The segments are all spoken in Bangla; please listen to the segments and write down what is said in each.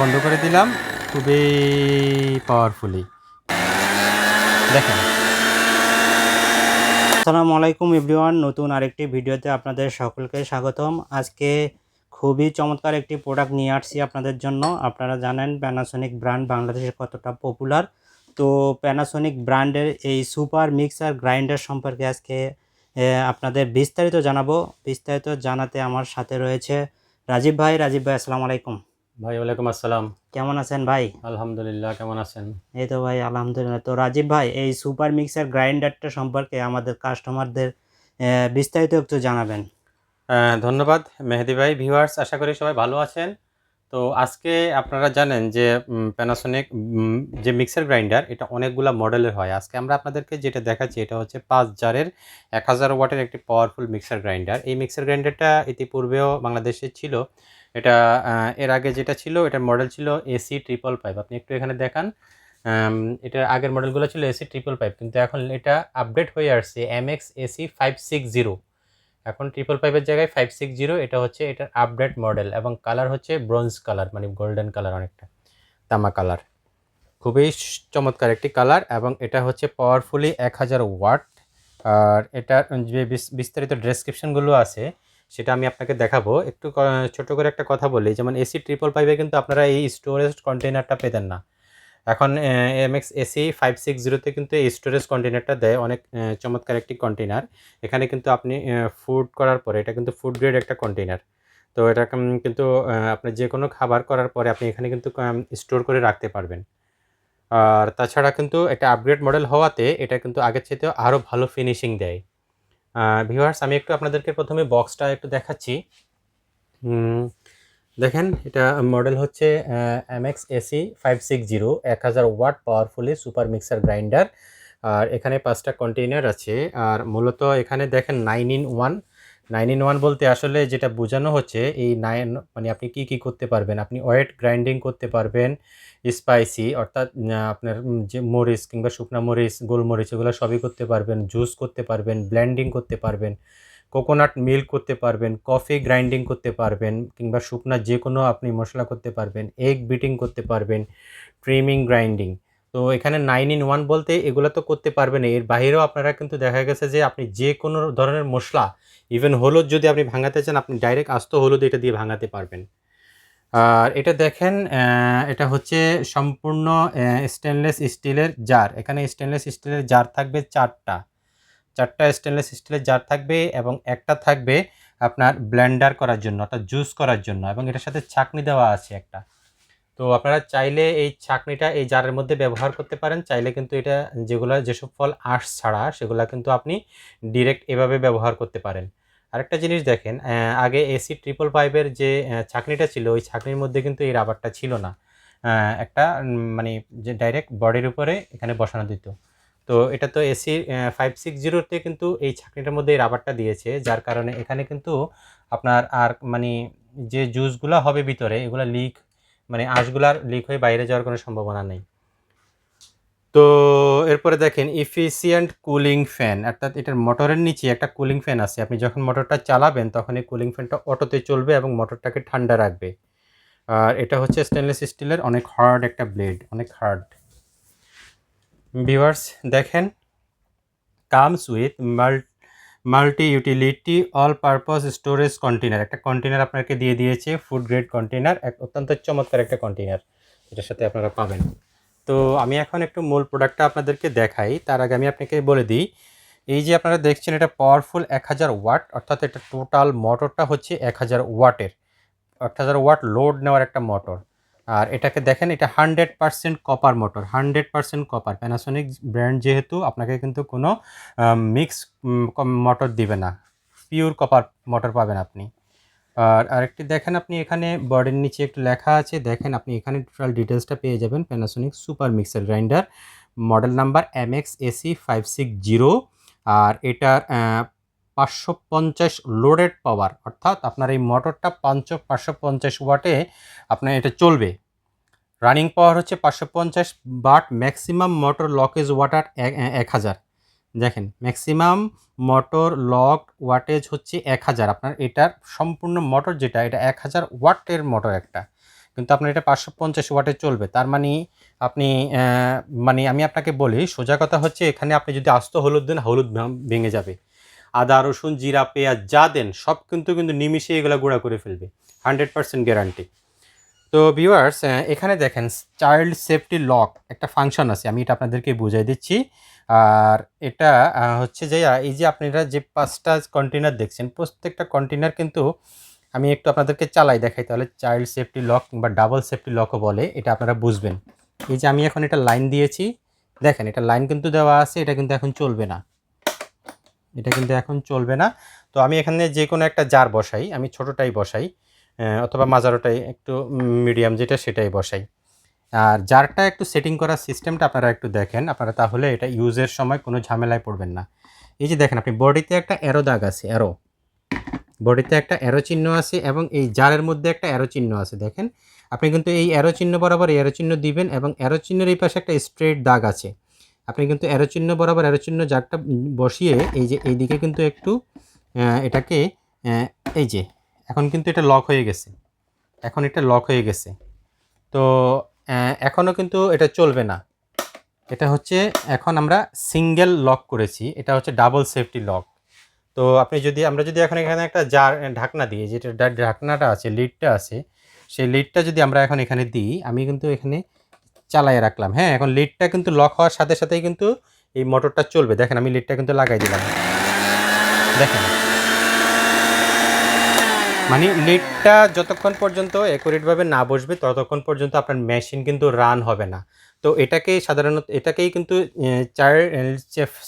বন্ধ করে দিলাম। খুবই পাওয়ারফুলি দেখেন। আসসালামু আলাইকুম এভরিওয়ান, নতুন আরেকটি ভিডিওতে আপনাদের সকলকে স্বাগতম। আজকে খুবই চমৎকার একটি প্রোডাক্ট নিয়ে আসছি আপনাদের জন্য। আপনারা জানেন প্যানাসোনিক ব্র্যান্ড বাংলাদেশে কতটা পপুলার তো প্যানাসোনিক ব্র্যান্ডের এই সুপার মিক্সার গ্রাইন্ডার সম্পর্কে আজকে আপনাদের বিস্তারিত জানাব। বিস্তারিত জানাতে আমার সাথে রয়েছে রাজীব ভাই। রাজীব ভাই, আসসালামু আলাইকুম। ভাই ওয়ালাইকুম আসসালাম। কেমন আছেন ভাই? আলহামদুলিল্লাহ কেমন আছেন? এই তো ভাই আলহামদুলিল্লাহ। তো রাজীব ভাই এই সুপার মিক্সার গ্রাইন্ডারটা সম্পর্কে আমাদের কাস্টমারদের বিস্তারিত একটু জানাবেন। ধন্যবাদ মেহেদি ভাই ভিউয়ার্স আশা করি সবাই ভালো আছেন। তো আজকে আপনারা জানেন যে প্যানাসোনিক যে মিক্সার গ্রাইন্ডার এটা অনেকগুলা মডেলের হয়। আজকে আমরা আপনাদেরকে যেটা দেখাচ্ছি এটা হচ্ছে পাঁচ জারের এক হাজার ওয়াটের একটি পাওয়ারফুল মিক্সার গ্রাইন্ডার। এই মিক্সার গ্রাইন্ডারটা ইতিপূর্বেও বাংলাদেশে ছিল। এটা এর আগে যেটা ছিল এটার মডেল ছিল এসি ট্রিপল ফাইভ আপনি একটু এখানে দেখান এটার আগের মডেলগুলো ছিল এসি ট্রিপল ফাইভ কিন্তু এখন এটা আপডেট হয়ে আসছে M X AC five six zero এখন ট্রিপল ফাইভের জায়গায় ফাইভ সিক্স জিরো এটা হচ্ছে এটার আপডেট মডেল এবং কালার হচ্ছে ব্রোঞ্জ কালার মানে গোল্ডেন কালার অনেকটা, তামা কালার খুবই চমৎকার একটি কালার এবং এটা হচ্ছে পাওয়ারফুলি এক হাজার ওয়াট। আর এটার, যে বিস্তারিত ডেসক্রিপশনগুলো আছে সেটা আমি আপনাকে দেখাবো। একটু ছোট করে একটা কথা বলি, যেমন এসি ট্রিপল ফাইভে কিন্তু আপনারা এই স্টোরেজ কন্টেনারটা পেতেন না। এখন M X AC five six জিরোতে কিন্তু এই স্টোরেজ কন্টেনারটা দেয় অনেক চমৎকার একটি কন্টেনার এখানে কিন্তু আপনি ফুড করার পরে, এটা কিন্তু ফুড গ্রেড একটা কন্টেনার তো এটা কিন্তু আপনি যে কোনো খাবার করার পরে আপনি এখানে কিন্তু স্টোর করে রাখতে পারবেন। আর তাছাড়া কিন্তু এটা আপগ্রেড মডেল হওয়াতে এটা কিন্তু আগের চাইতেও আরও ভালো ফিনিশিং দেয়। ভিউয়ার্স আমি একটু আপনাদেরকে প্রথমে বক্সটা একটু দেখাচ্ছি। দেখেন, এটা মডেল হচ্ছে M X AC five six zero এক হাজার watt powerfully super mixer grinder আর এখানে পাঁচটা কন্টেইনার আছে। আর মূলত এখানে দেখেন nine in one nine in one বলতে আসলে যেটা বোঝানো হচ্ছে, এই নাইন মানে আপনি কি কি করতে পারবেন? আপনি ওয়েট গ্রাইন্ডিং করতে পারবেন, স্পাইসি, অর্থাৎ আপনার যে মরিচ কিংবা শুকনো মরিচ, গোলমরিচ, এগুলো সবই করতে পারবেন, জুস করতে পারবেন ব্ল্যান্ডিং করতে পারবেন, কোকোনাট মিল্ক করতে পারবেন, কফি গ্রাইন্ডিং করতে পারবেন, কিংবা শুকনা যে কোনো আপনি মশলা করতে পারবেন, এগ বিটিং করতে পারবেন, ট্রিমিং, গ্রাইন্ডিং। তো এখানে নাইন ইন ওয়ান বলতে এগুলো তো করতে পারবেন। এর বাইরেও আপনারা কিন্তু দেখা গেছে যে আপনি যে কোনো ধরনের মশলা ইভেন হলুদ যদি আপনি ভাঙাতে চান, আপনি ডাইরেক্ট আস্ত হলুদ এটা দিয়ে ভাঙাতে পারবেন। আর এটা দেখেন এটা হচ্ছে সম্পূর্ণ স্টেনলেস স্টিলের জার এখানে স্টেনলেস স্টিলের জার থাকবে চারটা। চারটা স্টেনলেস স্টিলের জার থাকবে এবং একটা থাকবে আপনার ব্লেন্ডার করার জন্য, অর্থাৎ জুস করার জন্য এবং এটার সাথে ছাকনি দেওয়া আছে একটা। তো আপনারা চাইলে এই ছাকনিটা এই জারের মধ্যে ব্যবহার করতে পারেন। চাইলে কিন্তু এটা যেগুলো যেসব ফল আঁশ ছাড়া, সেগুলো কিন্তু আপনি ডিরেক্ট এভাবে ব্যবহার করতে পারেন। আরেকটা জিনিস দেখেন আগে এসি ট্রিপল ফাইভের যে ছাকনিটা ছিল, ওই ছাকনির মধ্যে কিন্তু এই রাবারটা ছিল না। একটা মানে যে ডাইরেক্ট বডির উপরে এখানে বসানো দিত। তো এটা তো এসি ফাইভ সিক্স জিরোতে কিন্তু এই ছাকনিটার মধ্যে এই রাবারটা দিয়েছে, যার কারণে এখানে কিন্তু আপনার আর মানে যে জুসগুলো হবে ভিতরে, এগুলো লিক মানে আঁশগুলার লিক হয়ে বাইরে যাওয়ার কোনো সম্ভাবনা নেই। তো এরপরে দেখেন ইফিসিয়েন্ট কুলিং ফ্যান অর্থাৎ এটার মোটরের নিচে একটা কুলিং ফ্যান আছে। আপনি যখন মোটরটা চালাবেন, তখন এই কুলিং ফ্যানটা অটোতে চলবে এবং মোটরটাকে ঠান্ডা রাখবে। আর এটা হচ্ছে স্টেনলেস স্টিলের অনেক হার্ড একটা ব্লেড অনেক হার্ড ভিউয়ার্স দেখেন comes with multi utility all purpose storage container একটা কন্টেনার আপনাকে দিয়ে দিয়েছে ফুড গ্রেড কন্টেনার এক অত্যন্ত চমৎকার একটা কন্টেনার এটার সাথে আপনারা পাবেন। তো আমি এখন একটু মূল প্রোডাক্টটা আপনাদেরকে দেখাই। তার আগে আমি আপনাকে বলে দিই, এই যে আপনারা দেখছেন, এটা পাওয়ারফুল এক হাজার ওয়াট অর্থাৎ এটা টোটাল মোটরটা হচ্ছে এক হাজার ওয়াটের এক হাজার ওয়াট লোড নেওয়ার একটা মোটর আর এটাকে দেখেন, এটা hundred percent copper motor hundred percent copper Panasonic brand যেহেতু, আপনাকে কিন্তু কোনো মিক্স মোটর দিবে না। পিওর কপার মোটর পাবেন আপনি। আর আরেকটি দেখেন, আপনি এখানে বডির নিচে একটু লেখা আছে। দেখেন, আপনি এখানে টোটাল ডিটেলসটা পেয়ে যাবেন Panasonic super mixer grinder model number M X AC five six zero আর এটার পাঁচশো পঞ্চাশ লোডেড পাওয়ার, অর্থাৎ আপনার এই মোটরটা পাঁচশো পাঁচশো পঞ্চাশ ওয়াটে আপনার এটা চলবে। রানিং পাওয়ার হচ্ছে পাঁচশো পঞ্চাশ but maximum motor lockage water এক হাজার। দেখেন, ম্যাক্সিমাম মোটর লক ওয়াটেজ হচ্ছে এক হাজার। আপনার এটার সম্পূর্ণ মোটর যেটা, এটা এক হাজার ওয়াটের মোটর একটা। কিন্তু আপনার এটা পাঁচশো পঞ্চাশ ওয়াটে চলবে। তার মানে আপনি মানে আমি আপনাকে বলি, সোজা কথা হচ্ছে এখানে আপনি যদি আস্ত হলুদ দেন, হলুদ ভেঙে যাবে। আদা, রসুন, জিরা, পেঁয়াজ যা দেন, সব কিন্তু কিন্তু নিমিশে এগুলো গুঁড়া করে ফেলবে। হান্ড্রেড পার্সেন্ট গ্যারান্টি তো ভিউয়ার্স এখানে দেখেন চাইল্ড সেফটি লক একটা ফাংশন আছে, আমি এটা আপনাদেরকে বুঝাই দিচ্ছি। আর এটা হচ্ছে যে এই যে আপনারা যে পাঁচটা কন্টেনার দেখছেন, প্রত্যেকটা কন্টেনার কিন্তু আমি একটু আপনাদেরকে চালাই দেখাই, তাহলে চাইল্ড সেফটি লক কিংবা ডাবল সেফটি লকও বলে, এটা আপনারা বুঝবেন। এই যে আমি এখন এটা লাইন দিয়েছি, দেখেন, এটা লাইন কিন্তু দেওয়া আছে, এটা কিন্তু এখন চলবে না। এটা কিন্তু এখন চলবে না। তো আমি এখানে যে কোনো একটা জার বসাই, আমি ছোটোটাই বসাই অথবা মাজারোটাই একটু মিডিয়াম যেটা সেটাই বসাই। আর জারটা একটু সেটিং করার সিস্টেমটা আপনারা একটু দেখেন, আপনারা তাহলে এটা ইউজের সময় কোনো ঝামেলায় পড়বেন না। এই যে দেখেন, আপনি বডিতে একটা অ্যারো দাগ আছে অ্যারো বডিতে একটা অ্যারো চিহ্ন আছে এবং এই জারের মধ্যে একটা অ্যারো চিহ্ন আছে, দেখেন। আপনি কিন্তু এই অ্যারো চিহ্ন বরাবর এই অ্যারো চিহ্ন দিবেন এবং অ্যারো চিহ্নের এই পাশে একটা স্ট্রেট দাগ আছে। আপনি কিন্তু অ্যারো চিহ্ন বরাবর অ্যারো চিহ্ন জাগটা বসিয়ে এই যে এইদিকে কিন্তু একটু এটাকে এই যে, এখন কিন্তু এটা লক হয়ে গেছে। এখন এটা লক হয়ে গেছে। তো এখনও কিন্তু এটা চলবে না। এটা হচ্ছে এখন আমরা সিঙ্গেল লক করেছি। এটা হচ্ছে ডাবল সেফটি লক তো আপনি যদি, আমরা যদি এখন এখানে একটা জার, ঢাকনা দিই, যেটা ঢাকনাটা আছে লিডটা আছে, সেই লিডটা যদি আমরা এখন এখানে দিই, আমি কিন্তু এখানে চালায় রাখলাম। হ্যাঁ এখন লিডটা কিন্তু লক হওয়ার সাথে সাথেই কিন্তু এই মোটরটা চলবে। দেখেন, আমি লিডটা কিন্তু লাগাই দিলাম। দেখেন। মানে লিডটা যতক্ষণ পর্যন্ত অ্যাকুরেটভাবে না বসবে, ততক্ষণ পর্যন্ত আপনার মেশিন কিন্তু রান হবে না। তো এটাকেই সাধারণত, এটাকেই কিন্তু চাইল্ড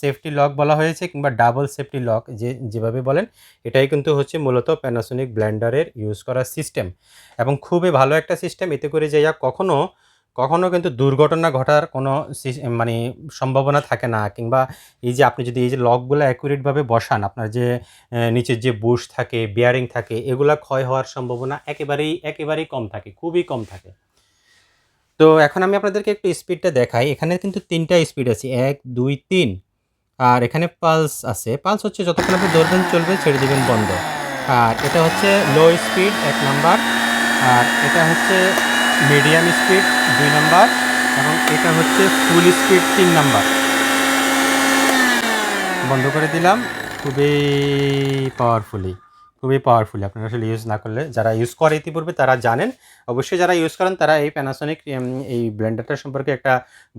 সেফটি লক বলা হয়েছে কিংবা ডাবল সেফটি লক যে, যেভাবে বলেন, এটাই কিন্তু হচ্ছে মূলত প্যানাসোনিক ব্ল্যান্ডারের ইউজ করার সিস্টেম এবং খুবই ভালো একটা সিস্টেম এতে করে যে ইয়া কখনো কখনো কিন্তু দুর্ঘটনা ঘটার কোনো মানে সম্ভাবনা থাকে না, কিংবা এই যে আপনি যদি এই যে লকগুলো অ্যাকুরেটভাবে বসান, আপনার যে নিচের যে বুশ থাকে বিয়ারিং থাকে, এগুলা ক্ষয় হওয়ার সম্ভাবনা একেবারেই একেবারেই কম থাকে, খুবই কম থাকে। তো এখন আমি আপনাদেরকে একটু স্পিডটা দেখাই। এখানে কিন্তু তিনটা স্পিড আছে, এক, দুই, তিন। আর এখানে পালস আছে। পালস হচ্ছে যতক্ষণ আপনি ধরবেন চলবে ছেড়ে দেবেন বন্ধ। আর এটা হচ্ছে লো স্পিড এক নাম্বার আর এটা হচ্ছে মিডিয়াম স্পিড দুই নাম্বার এবং এটা হচ্ছে ফুল স্পিড তিন নাম্বার। বন্ধ করে দিলাম। খুবই পাওয়ারফুলি খুবই পাওয়ারফুলি আপনারা আসলে ইউজ না করলে, যারা ইউজ করে ইতিপূর্বে তারা জানেন। অবশ্যই যারা ইউজ করেন, তারা এই প্যানাসোনিক এই ব্লেন্ডারটার সম্পর্কে একটা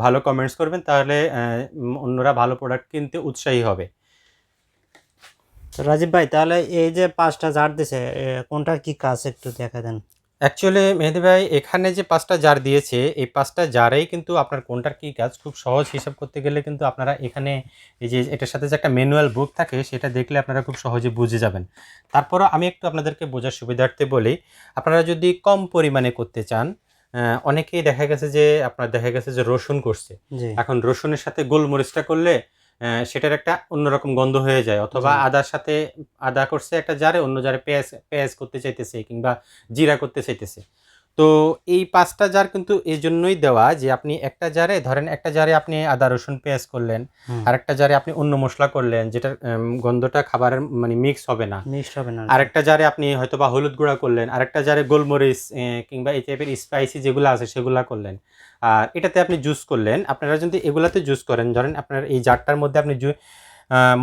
ভালো কমেন্টস করবেন। তাহলে অন্যরা ভালো প্রোডাক্ট কিনতে উৎসাহী হবে। রাজীব ভাই, তাহলে এই যে পাঁচটা জার দিছে কোনটার কি কাজ একটু দেখা দেন? অ্যাকচুয়ালি মেহেদি ভাই এখানে যে পাঁচটা জার দিয়েছে এই পাঁচটা জারেই কিন্তু আপনার কোনটার কী কাজ? খুব সহজ হিসাব করতে গেলে কিন্তু আপনারা এখানে এই যে এটার সাথে যে একটা ম্যানুয়াল বুক থাকে সেটা দেখলে আপনারা খুব সহজে বুঝে যাবেন। তারপরও আমি একটু আপনাদেরকে বোঝার সুবিধার্থে বলি আপনারা যদি কম পরিমাণে করতে চান অনেকেই দেখা গেছে যে আপনার দেখা গেছে যে রসুন করছে। এখন রসুনের সাথে গোলমরিচটা করলে সেটার একটা অন্যরকম গন্ধ হয়ে যায় অথবা আদার সাথে আদা করছে একটা জারে অন্য জারে পেঁয়াজ পেঁয়াজ করতে চাইতেছে কিংবা জিরা করতে চাইতেছে। তো এই পাঁচটা জার কিন্তু এই জন্যই দেওয়া যে আপনি একটা জারে ধরেন একটা জারে আপনি আদা রসুন পেঁয়াজ করলেন। আর একটা জারে আপনি অন্য মশলা করলেন উম, গন্ধটা খাবারের মানে মিক্স হবে না। মিক্সড হবে না। আরেকটা জারে আপনি হয়তো বা হলুদ গুঁড়া করলেন আরেকটা জারে গোলমরিচ কিংবা এই টাইপের স্পাইসি যেগুলো আছে সেগুলা করলেন। আর এটাতে আপনি জুস করলেন আপনারা যদি এগুলাতে জুস করেন ধরেন আপনার এই জারটার মধ্যে আপনি জু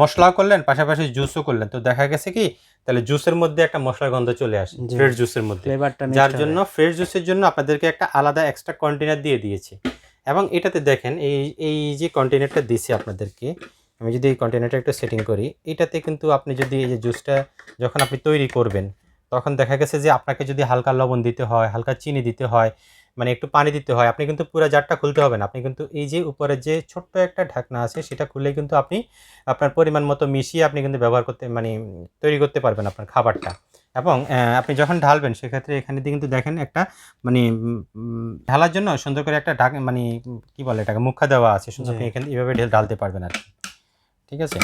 মশলাও করলেন পাশাপাশি জুসও করলেন তো দেখা গেছে কি তাহলে জুসের মধ্যে একটা মশলার গন্ধ চলে আসে ফ্রেশ জুসের মধ্যে। যার জন্য ফ্রেশ জুসের জন্য আপনাদেরকে একটা আলাদা এক্সট্রা কন্টেনার দিয়ে দিয়েছে। এবং এটাতে দেখেন এই এই যে কন্টেনারটা দিয়েছি আপনাদেরকে আমি যদি এই কন্টেনারটা একটু সেটিং করি এটাতে কিন্তু আপনি যদি এই যে জুসটা যখন আপনি তৈরি করবেন তখন দেখা গেছে যে আপনাকে যদি হালকা লবণ দিতে হয় হালকা চিনি দিতে হয় মানে একটু পানি দিতে হয়। আপনি কিন্তু পুরো জারটা খুলতে হবে না। আপনি কিন্তু এই যে উপরে যে ছোট্ট একটা ঢাকনা আছে সেটা খুলে কিন্তু আপনি আপনার পরিমাণ মতো মিশিয়ে আপনি কিন্তু ব্যবহার করতে মানে তৈরি করতে পারবেন আপনার খাবারটা। এবং আপনি যখন ঢালবেন সেক্ষেত্রে এখানে দিয়ে কিন্তু দেখেন একটা মানে ঢালার জন্য সুন্দর করে একটা ঢাক মানে কি বলে এটাকে মুখা দেওয়া আছে। সুন্দর। আপনি এখানে এইভাবে ঢেল ঢালতে পারবেন আর কি। ঠিক আছে?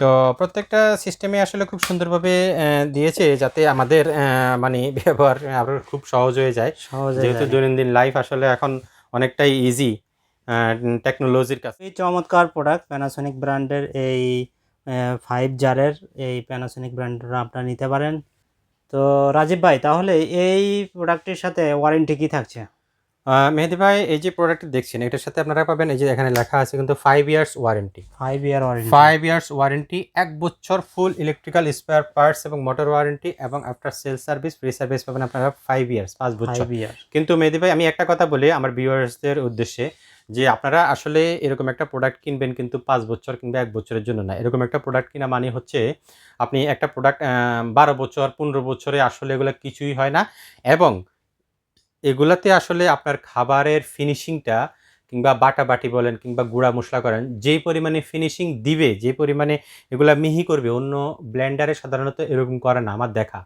তো প্রত্যেকটা সিস্টেমে আসলে খুব সুন্দরভাবে দিয়েছে যাতে আমাদের মানে ব্যবহার আরও খুব সহজ হয়ে যায়। সহজে যেহেতু দৈনন্দিন লাইফ আসলে এখন অনেকটাই ইজি টেকনোলজির কাছে। এই চমৎকার প্রোডাক্ট প্যানাসোনিক ব্র্যান্ডের এই ফাইভ জারের এই প্যানাসোনিক ব্র্যান্ডের আপনারা নিতে পারেন। তো রাজীব ভাই তাহলে এই প্রোডাক্টের সাথে ওয়ারেন্টি কি থাকছে? মেহেদি ভাই এই যে প্রোডাক্টটি দেখছেন এটার সাথে আপনারা পাবেন এই যে এখানে লেখা আছে কিন্তু five years warranty five year warranty five years warranty এক বছর ফুল ইলেকট্রিক্যাল স্পেয়ার পার্টস এবং মোটর ওয়ারেন্টি এবং after sale service free service পাবেন আপনারা ফাইভ ইয়ার্স পাঁচ বছর। কিন্তু মেহেদি ভাই আমি একটা কথা বলি আমার ভিউয়ার্সদের উদ্দেশ্যে যে আপনারা আসলে এরকম একটা প্রোডাক্ট কিনবেন কিন্তু পাঁচ বছর কিংবা এক বছরের জন্য না। এরকম একটা প্রোডাক্ট কিনা মানে হচ্ছে আপনি একটা প্রোডাক্ট বারো বছর পনেরো বছরে আসলে এগুলো কিছুই হয় না এবং এগুলাতে আসলে আপনার খাবারের ফিনিশিংটা কিংবা বাটা বাটি বলেন কিংবা গুঁড়া মশলা করেন, যেই পরিমাণে ফিনিশিং দিবে, যে পরিমাণে এগুলা মিহি করবে, অন্য ব্লেন্ডারে সাধারণত এরকম করে না আমার দেখা।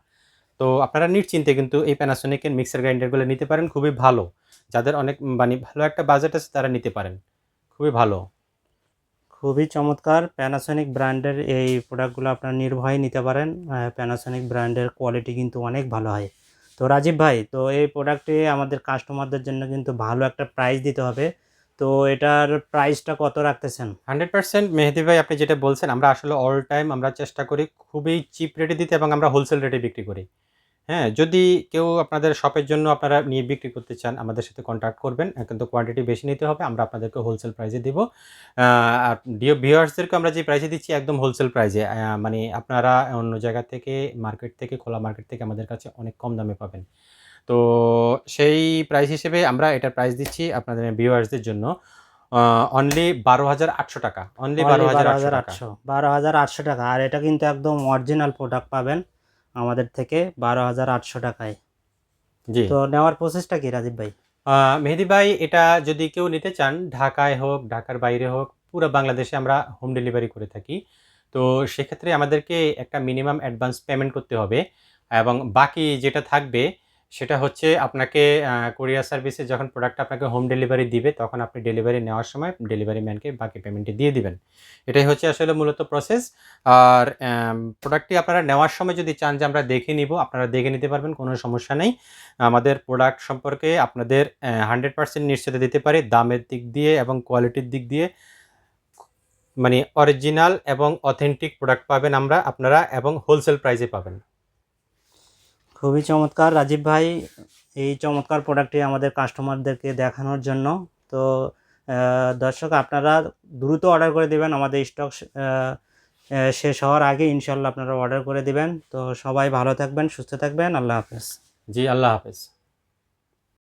তো আপনারা নিশ্চিন্তে কিন্তু এই প্যানাসোনিকের মিক্সার গ্রাইন্ডারগুলো নিতে পারেন, খুবই ভালো। যাদের অনেক মানে ভালো একটা বাজেট আছে, তারা নিতে পারেন। খুবই ভালো। খুবই চমৎকার। প্যানাসোনিক ব্র্যান্ডের এই প্রোডাক্টগুলো আপনারা নির্ভয়ে নিতে পারেন। প্যানাসোনিক ব্র্যান্ডের কোয়ালিটি কিন্তু অনেক ভালো হয়। তো রাজীব ভাই, তো এই প্রোডাক্টে আমাদের কাস্টমারদের জন্য কিন্তু ভালো একটা প্রাইস দিতে হবে। তো এটার প্রাইসটা কত রাখতেছেন? হান্ড্রেড পার্সেন্ট মেহেদি ভাই, আপনি যেটা বলছেন, আমরা আসলে অল টাইম আমরা চেষ্টা করি খুবই চিপ রেটে দিতে এবং আমরা হোলসেল রেটে বিক্রি করি। হ্যাঁ যদি কেউ আপনাদের শপের জন্য আপনারা নিয়ে বিক্রি করতে চান আমাদের সাথে কন্ট্যাক্ট করবেন। কিন্তু কোয়ান্টিটি বেশি নিতে হবে আমরা আপনাদেরকে হোলসেল প্রাইসে দিব। আর ডিও ভিউয়ার্সদেরকে আমরা যে প্রাইসে দিচ্ছি একদম হোলসেল প্রাইসে মানে আপনারা অন্য জায়গা থেকে মার্কেট থেকে খোলা মার্কেট থেকে আমাদের কাছে অনেক কম দামে পাবেন। তো সেই প্রাইস হিসেবে আমরা এটার প্রাইস দিচ্ছি আপনাদের ভিউয়ার্সদের জন্য। অনলি বারো হাজার আটশো টাকা। অনলি বারো হাজার আটশো বারো হাজার আটশো টাকা। আর এটা কিন্তু একদম অরিজিনাল প্রোডাক্ট পাবেন। আমাদের থেকে বারো হাজার আটশো টাকায়। জি। তো নেওয়ার প্রসেসটা কি রাজীব ভাই? মেহেদি ভাই এটা যদি কেউ নিতে চান ঢাকায় হোক ঢাকার বাইরে হোক পুরো বাংলাদেশে আমরা হোম ডেলিভারি করে থাকি। তো সেক্ষেত্রে আমাদেরকে একটা মিনিমাম অ্যাডভান্স পেমেন্ট করতে হবে এবং বাকি যেটা থাকবে সেটা হচ্ছে আপনাকে কোরিয়ার সার্ভিসে যখন প্রোডাক্ট আপনাকে হোম ডেলিভারি দিবে, তখন আপনি ডেলিভারি নেওয়ার সময় ডেলিভারি ম্যানকে বাকি পেমেন্টটি দিয়ে দিবেন। এটাই হচ্ছে আসলে মূলত প্রসেস আর প্রোডাক্টটি আপনারা নেওয়ার সময় যদি চান যে আমরা দেখে নিব, আপনারা দেখে নিতে পারবেন, কোনো সমস্যা নেই। আমাদের প্রোডাক্ট সম্পর্কে আপনাদের হান্ড্রেড পার্সেন্ট নিশ্চয়তা দিতে পারি, দামের দিক দিয়ে এবং কোয়ালিটির দিক দিয়ে। মানে অরিজিনাল এবং অথেন্টিক প্রোডাক্ট পাবেন আমরা, আপনারা এবং হোলসেল প্রাইসে পাবেন। খুবই চমৎকার। রাজীব ভাই, এই চমৎকার প্রোডাক্টটি আমাদের কাস্টমারদেরকে দেখানোর জন্য। তো দর্শক, আপনারা দ্রুত অর্ডার করে দেবেন। আমাদের স্টক শেষ হওয়ার আগে ইনশাল্লাহ আপনারা অর্ডার করে দিবেন। তো, সবাই ভালো থাকবেন, সুস্থ থাকবেন। আল্লাহ হাফেজ। জি, আল্লাহ হাফেজ।